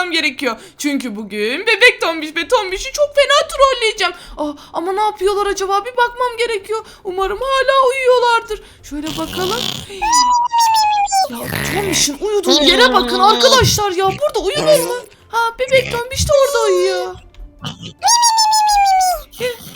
almam gerekiyor. Çünkü bugün bebek tombiş ve tombişi çok fena trolleyeceğim. Aa, ama ne yapıyorlar acaba bir bakmam gerekiyor. Umarım hala uyuyorlardır. Şöyle bakalım. Ya Tombiş'in uyuduğu yere bakın arkadaşlar ya. Burada uyunur mu? Ha bebek tombiş de orada uyuyor.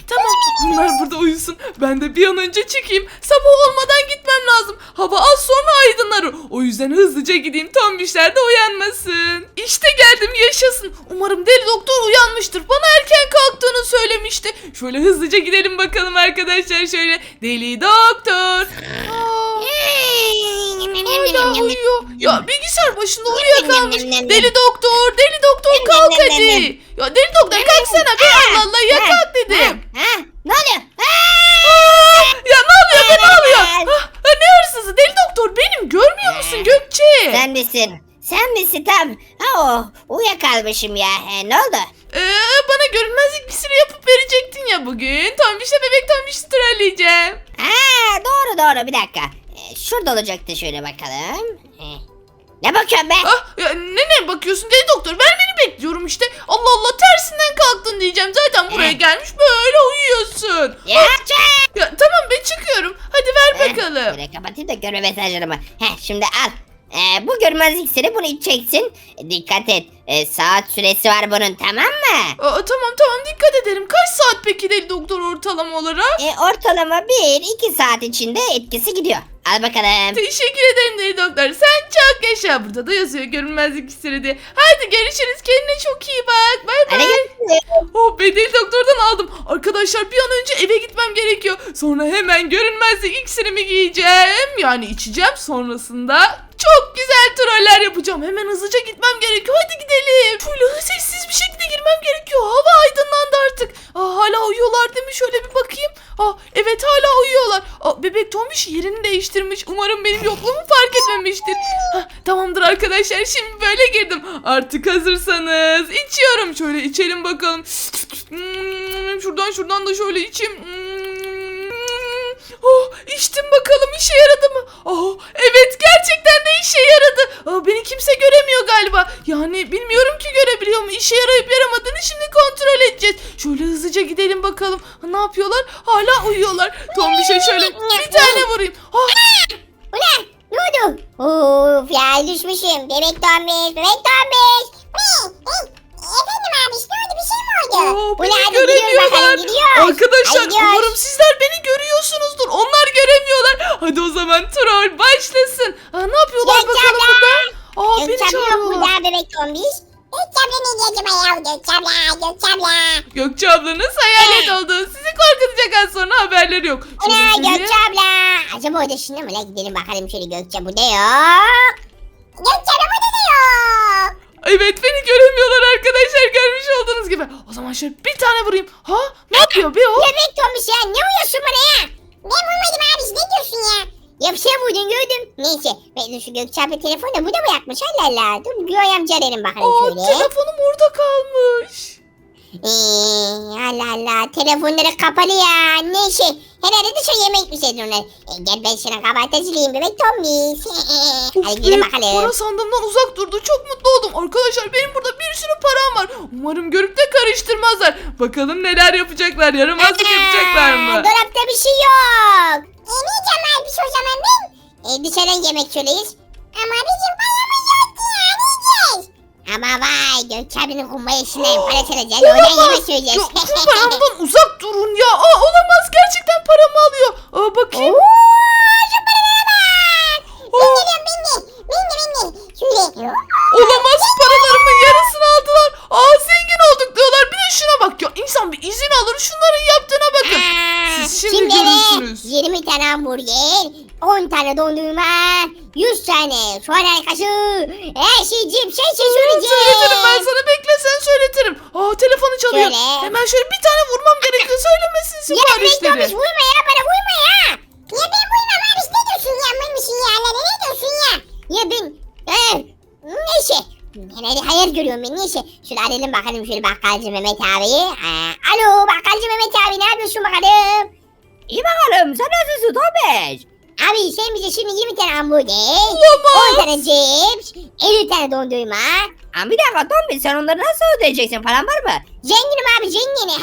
Tamam bunlar burada uyusun. Ben de bir an önce çıkayım. Sabah olmadan gitmem lazım. Hava az sonra aydınlar. O yüzden hızlıca gideyim. Tombişler de uyanmasın. İşte geldim yaşasın. Umarım deli doktor uyanmıştır. Bana erken kalktığını söylemişti. Şöyle hızlıca gidelim bakalım arkadaşlar. Şöyle deli doktor. Aa, hala uyuyor. Ya bilgisayar başında uyuyakalmış. Deli doktor, deli doktor kalk hadi. Ya deli doktor kalksana be Allah Allah ya kalk dedim. Ha? Ne oluyor? Ya ne oluyor be ne oluyor? Ah, ah, ne hırsızı deli doktor benim görmüyor musun Gökçe? Sen misin? Sen misin tam? Ha o. Uyuyakalmışım ya. He, ne oldu? Ee, bana görünmezlik iksiri yapıp verecektin ya bugün. Tombiş'e bebek Tombiş'i trolleyeceğim. Ha doğru doğru bir dakika. Ee, şurada olacaktı şöyle bakalım. He. Ne bakıyorsun be? Ah, ya, ne ne bakıyorsun deli doktor vermeni bekliyorum işte. Allah Allah tersinden kalktın diyeceğim. Zaten buraya Eh. gelmiş böyle uyuyorsun. Ya çek. Ya tamam ben çıkıyorum. Hadi ver bakalım. Şöyle kapatayım da görme mesajlarımı. Heh şimdi al. Ee, bu görmezlik seni bunu içeceksin. E, dikkat et. E, saat süresi var bunun tamam mı? Aa, tamam tamam dikkat ederim. Kaç saat peki deli doktor ortalama olarak? E, ortalama 1-2 saat içinde etkisi gidiyor. Al bakalım. Teşekkür ederim deli doktor. Sen çok yaşa. Burada da yazıyor görünmezlik iksiri diye. Hadi görüşürüz. Kendine çok iyi bak. Bay bay. Oh be deli doktordan aldım. Arkadaşlar bir an önce eve gitmem gerekiyor. Sonra hemen görünmezlik iksirimi giyeceğim. Yani içeceğim. Sonrasında çok güzel troller yapacağım. Hemen hızlıca gitmem gerekiyor. Hadi gidelim. Şöyle sessiz bir şekilde girmem gerekiyor. Hava aydınlandı artık. Aa, hala uyuyorlar değil mi? Şöyle bir bakayım. Aa, evet hala uyuyorlar. Aa, bebek Tomiş yerini değiştirmiş. Umarım benim yokluğumu fark etmemiştir. Hah, tamamdır arkadaşlar. Şimdi böyle girdim. Artık hazırsanız içiyorum. Şöyle içelim bakalım. Hmm, şuradan şuradan da şöyle içeyim. İçtim bakalım işe yaradı mı? Oh, evet gerçekten de işe yaradı. Aa, beni kimse göremiyor galiba. Yani bilmiyorum ki görebiliyor mu? İşe yarayıp yaramadığını şimdi kontrol edeceğiz. Şöyle hızlıca gidelim bakalım. Ha, ne yapıyorlar? Hala uyuyorlar. Tombiş'e şöyle bir tane vurayım. Ah, Ulan ne oldu? Of ya düşmüşüm. Bebek tombiş, bebek tombiş. Efendim abi ne oldu bir şey mi oldu? Aa, beni Ulan hadi gidiyoruz göremiyorlar. bakalım gidiyoruz. Arkadaşlar Hadi gidiyoruz. umarım sizler beni görüyorsunuzdur. Onlar göremiyorlar. Hadi o zaman troll başlasın. Aa, ne yapıyorlar Gökçe bakalım abla. burada? Aa beni Gökçe abla çağırıyorlar. burada bebek tombiş. Gökçe abla ne diye acaba ya Gökçe abla Gökçe abla. Gökçe ablanız hayalet oldu. Sizi korkutacak az sonra haberleri yok. Ana Şimdi sizi- Gökçe abla. Acaba o da şimdi mi? Gidelim bakalım şöyle Gökçe bu da yok. Gökçe abla bu da yok. Evet beni göremiyorlar arkadaşlar görmüş olduğunuz gibi. O zaman şöyle bir tane vurayım. Ha ne yapıyor be o? Bebek tombiş ya ne uyuyorsun bana ya? Ben vurmadım abi ne diyorsun ya? Ya bir şey vurdun gördüm. Neyse ben şu Gökçe abla telefonu da bu da mı yakmış? Allah Allah. Dur Güray amca arayalım bakalım Aa şöyle. telefonum orada kalmış. Ee, Allah Allah telefonları kapalı ya. Neyse herhalde dışarı yemek mi yedin onlar? E, gel ben sana kahvaltı hazırlayayım bebek. Of Hadi gidelim bakalım. para sandığımdan uzak durdu. Çok mutlu oldum. Arkadaşlar benim burada bir sürü param var. Umarım görüp de karıştırmazlar. Bakalım neler yapacaklar. Yaramazlık yapacaklar mı? Dolapta bir şey yok. E ne abi bir şey o zaman ben? E, dışarıdan yemek söyleyiz. Ama bizim paramız yok ki ya ne yiyeceğiz? Ama vay Gökçe abinin kumbayı işinden para çalacağız. Oradan yemek söyleyeceğiz. Paramdan uzak durun ya. Aa, olamaz. Gerçekten paramı alıyor. Aa, bakayım. Oo, şu paralara bak. Ben geliyorum ben de. Ben de ben de. Şöyle. Olamaz paralarımın yarısını aldılar. Aa zengin olduk diyorlar. Bir de şuna bak ya. İnsan bir izin alır. Şunların yaptığına bakın. Siz şimdi eve görürsünüz. 20 tane hamburger, 10 tane dondurma, 100 tane soğan halkası, her şey cip, şey şey söyleyeceğim. Söyletirim ben sana bekle sen söyletirim. Aa telefonu çalıyor. Şöyle. Hemen şöyle bir tane vurmam gerekiyor. Söylemesin Ya siparişleri. beklemiş vurma ya bana vurma ya. Ya ben vurmam abi ne diyorsun ya mıymışsın ya lan ne diyorsun ya. Ya ben eh, neyse. Ben hadi hayır görüyorum ben neyse. Şöyle arayalım bakalım şöyle bakkalcı Mehmet abi. Aa, alo bakkalcı Mehmet abi ne yapıyorsun bakalım? İyi bakalım sen nasılsın Tomiş? Abi sen bize şimdi 20 tane hamburger, Olamaz. 10 tane cips, 50 tane dondurma. Ama bir dakika Tombiş sen onları nasıl ödeyeceksin? Paran var mı? Zenginim abi zengin.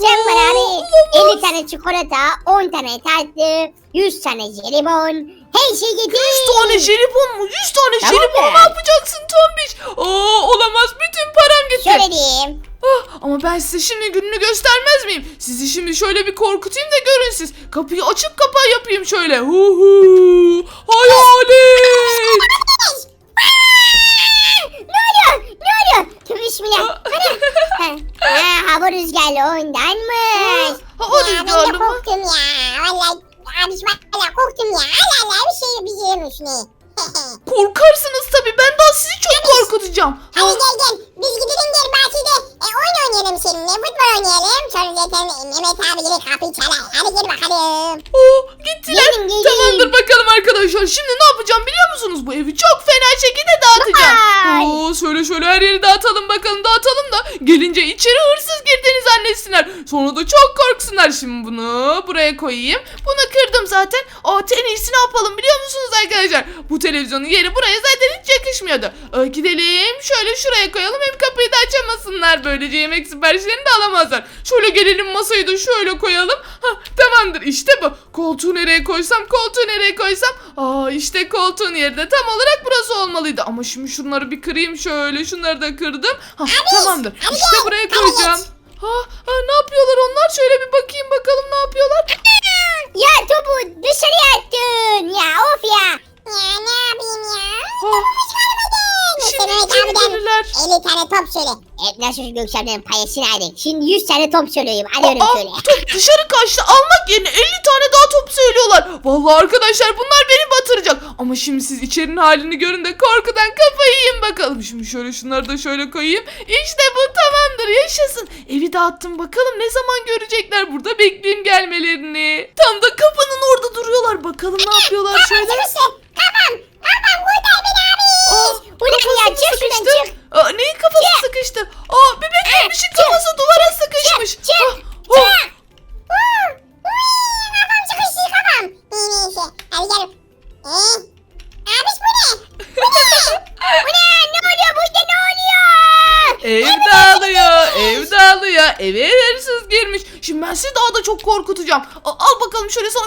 Sen bana abi Olamaz. 50 tane çikolata, 10 tane tatlı, 100 tane jelibon. Her şey getir. 100 tane jelibon mu? 100 tane Tamam jelibon be. ne yapacaksın Tombiş? Aa olamaz bütün param gitti. Şöyle diyeyim. Ah, ama ben size şimdi gününü göstermez miyim? Sizi şimdi şöyle bir korkutayım da görün siz. Kapıyı açıp kapağı yapayım şöyle. Hu hu. Hayalet. Ne oluyor? Ne oluyor? Tüm bismillah. Ana. Ha, ha, hava rüzgarlı ondanmış. Hava Ya, rüzgarlı Ben de mı? korktum ya. Vallahi abi valla korktum ya. Allah Allah bir şey bir şeymiş ne. Korkarsınız tabii. Ben daha sizi çok korkutacağım. Hadi gel gel. Biz gidelim gel bahçede. E, oyun oynayalım seninle. Futbol oynayalım. Sonra zaten Mehmet abi gelir kapıyı çalar. Hadi gel bakalım. Oo, gittiler. Gelin, gelin. Tamamdır bakalım arkadaşlar. Şimdi ne yapacağım biliyor musunuz? Bu evi çok fena şekilde dağıtacağım. Vay. Oo, şöyle şöyle her yeri dağıtalım bakalım dağıtalım da gelince içeri hırsız girdiğini zannetsinler. Sonra da çok korksunlar. Şimdi bunu buraya koyayım. Bunu kırdım zaten. Aa, en iyisi ne yapalım biliyor musunuz arkadaşlar? Bu televizyonun yeri buraya zaten hiç yakışmıyordu. Ee, gidelim şöyle şuraya koyalım. Hem kapıyı da açamasınlar. Böylece yemek siparişlerini de alamazlar. Şöyle gelelim masayı da şöyle koyalım. Hah, tamamdır işte bu. Koltuğu nereye koysam koltuğu nereye koysam. Aa işte koltuğun yeri de tam olarak burası olmalıydı. Ama şimdi şunları bir kırayım şöyle. Şunları da kırdım. Hah, tamamdır. İşte buraya koyacağım. Ha, ha, ne yapıyorlar onlar? Şöyle bir bakayım bakalım ne yapıyorlar. Ya topu dışarıya attın. Ya of ya. Ya ne yapayım ya? Ha, şimdi içeri abiden gelirler. 50 tane top söyle. Evet nasıl Gökçen'den payasını aldık. Şimdi 100 tane top söyleyeyim. Alıyorum Aa, şöyle. top dışarı kaçtı. Almak yerine 50 tane daha top söylüyorlar. Vallahi arkadaşlar bunlar beni batıracak. Ama şimdi siz içerinin halini görün de korkudan kafayı yiyin bakalım. Şimdi şöyle şunları da şöyle koyayım. İşte bu tamamdır yaşasın. Evi dağıttım bakalım ne zaman görecekler burada bekleyeyim gelmelerini. Tam da kapının orada duruyorlar. Bakalım ne yapıyorlar şöyle. Kafam. Kafam beni abi. Aa, Bu ne kafası ya? mı Çık şuradan çık. Aa, neyin kafası sıkıştı? Aa bebek gelmişin kafası duvara sıkışmış. Ah, ah. Kafam sıkıştı kafam. İyi neyse. Hadi gel. Ee? Abi bu ne? Bu ne? Bu ne? Ne oluyor burada ne oluyor? Ev dağılıyor, ev dağılıyor. Eve hırsız girmiş. Şimdi ben sizi daha da çok korkutacağım. Al bakalım şöyle sana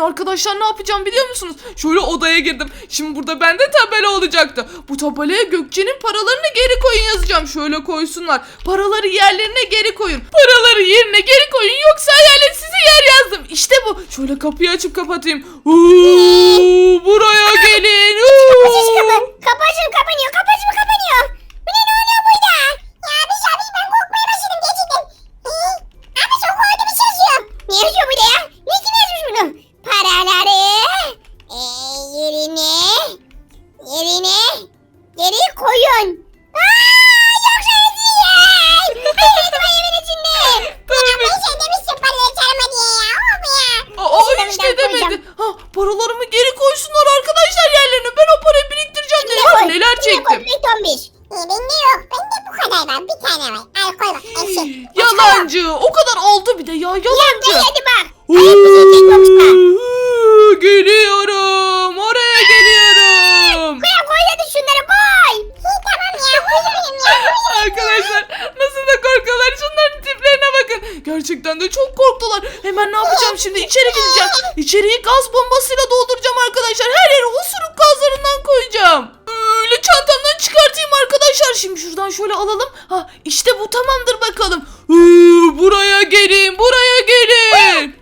arkadaşlar ne yapacağım biliyor musunuz? Şöyle odaya girdim. Şimdi burada bende tabela olacaktı. Bu tabelaya Gökçe'nin paralarını geri koyun yazacağım. Şöyle koysunlar. Paraları yerlerine geri koyun. Paraları yerine geri koyun yoksa hayalet sizi yer yazdım. İşte bu. Şöyle kapıyı açıp kapatayım. Uuu, buraya gelin. Uuu. Kapı açılıp kapanıyor. Kapı açılıp kapanıyor. Bu ne ne oluyor burada? Ya abi abi ben korkmaya başladım gerçekten. Ee, abi çok orada bir şey yazıyor. Ne yazıyor burada ya? Ne kim yazmış bunu? Kadar var. Bir tane var. Al koy bak. Eşek. Yalancı. O kadar aldı bir de ya yalancı. Hadi hadi bak. Ayak bir şey çekmemiş bak. Uuu, Geliyorum. Oraya geliyorum. Koy koy hadi şunları koy. İyi tamam ya. Koyuyorum ya. Arkadaşlar nasıl da korkuyorlar. Şunların tiplerine bakın. Gerçekten de çok korktular. Hemen ne yapacağım şimdi? İçeri gideceğim. İçeriği gaz bombasıyla dolduracağım arkadaşlar. Her yere osuruk gazlarından koyacağım. Çantamdan çıkartayım arkadaşlar. Şimdi şuradan şöyle alalım. Ha işte bu tamamdır bakalım. Uuu, buraya gelin. Buraya gelin.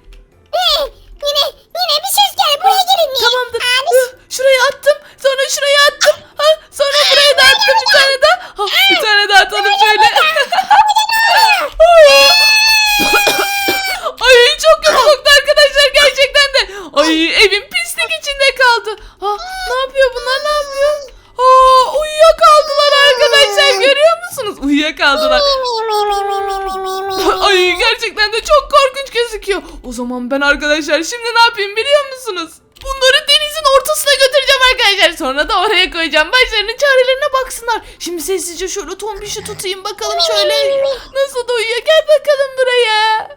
Ee, Yine yine bir ses geldi. Buraya gelin. Tamamdır. Abi. Şuraya attım. Sonra şuraya attım. Ha, sonra buraya da attım bir tane daha. Ha, bir tane daha atalım şöyle. Ay çok kötü koktu arkadaşlar gerçekten de. Ay evim pislik içinde kaldı. Ha, ne yapıyor bunlar ne yapıyor? Aa, uyuyakaldılar arkadaşlar görüyor musunuz? Uyuyakaldılar. Ay gerçekten de çok korkunç gözüküyor. O zaman ben arkadaşlar şimdi ne yapayım biliyor musunuz? Bunları denizin ortasına götüreceğim arkadaşlar. Sonra da oraya koyacağım. Başlarının çarelerine baksınlar. Şimdi sessizce şöyle tombişi tutayım bakalım şöyle. Nasıl da uyuyor. Gel bakalım buraya.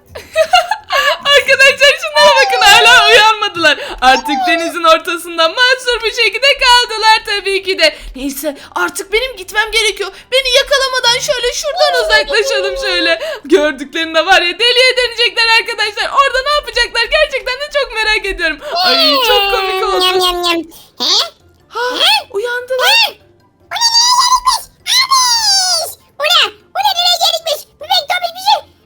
Arkadaşlar şunlara bakın hala uyanmadılar. Artık denizin ortasında mahsur bir şekilde kaldılar tabii ki de. Neyse artık benim gitmem gerekiyor. Beni yakalamadan şöyle şuradan uzaklaşalım şöyle. Gördüklerinde var ya deliye dönecekler arkadaşlar. Orada ne yapacaklar gerçekten de çok merak ediyorum. Ay çok komik Yam oldu. yam yam. He? Ha, uyandılar. Bu ne nereye gelikmiş? Abiş! Bu ne? Bu ne nereye gelikmiş? Bebek topiş bir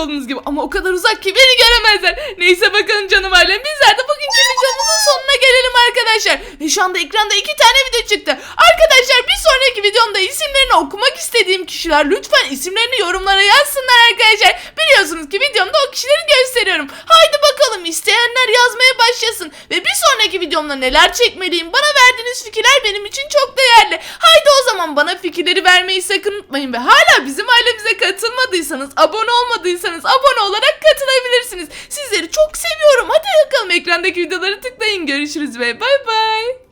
olduğunuz gibi. Ama o kadar uzak ki beni göremezler. Neyse bakalım canım ailem. Bizler de bugünkü videomuzun sonuna gelelim arkadaşlar. Ve şu anda ekranda iki tane video çıktı. Arkadaşlar bir sonraki videomda isimlerini okumak istediğim kişiler lütfen isimlerini yorumlara yazsınlar arkadaşlar. Biliyorsunuz ki videomda o kişileri gösteriyorum. Haydi bakalım isteyenler yazmaya başlasın. Ve bir sonraki videomda neler çekmeliyim bana verdiğiniz fikirler benim için çok değerli. Haydi o zaman bana fikirleri vermeyi sakın unutmayın ve hala bizim ailemize katılmadıysanız, abone olmadıysanız abone olarak katılabilirsiniz. Sizleri çok seviyorum. Hadi bakalım ekrandaki videoları tıklayın. Görüşürüz ve bay bay.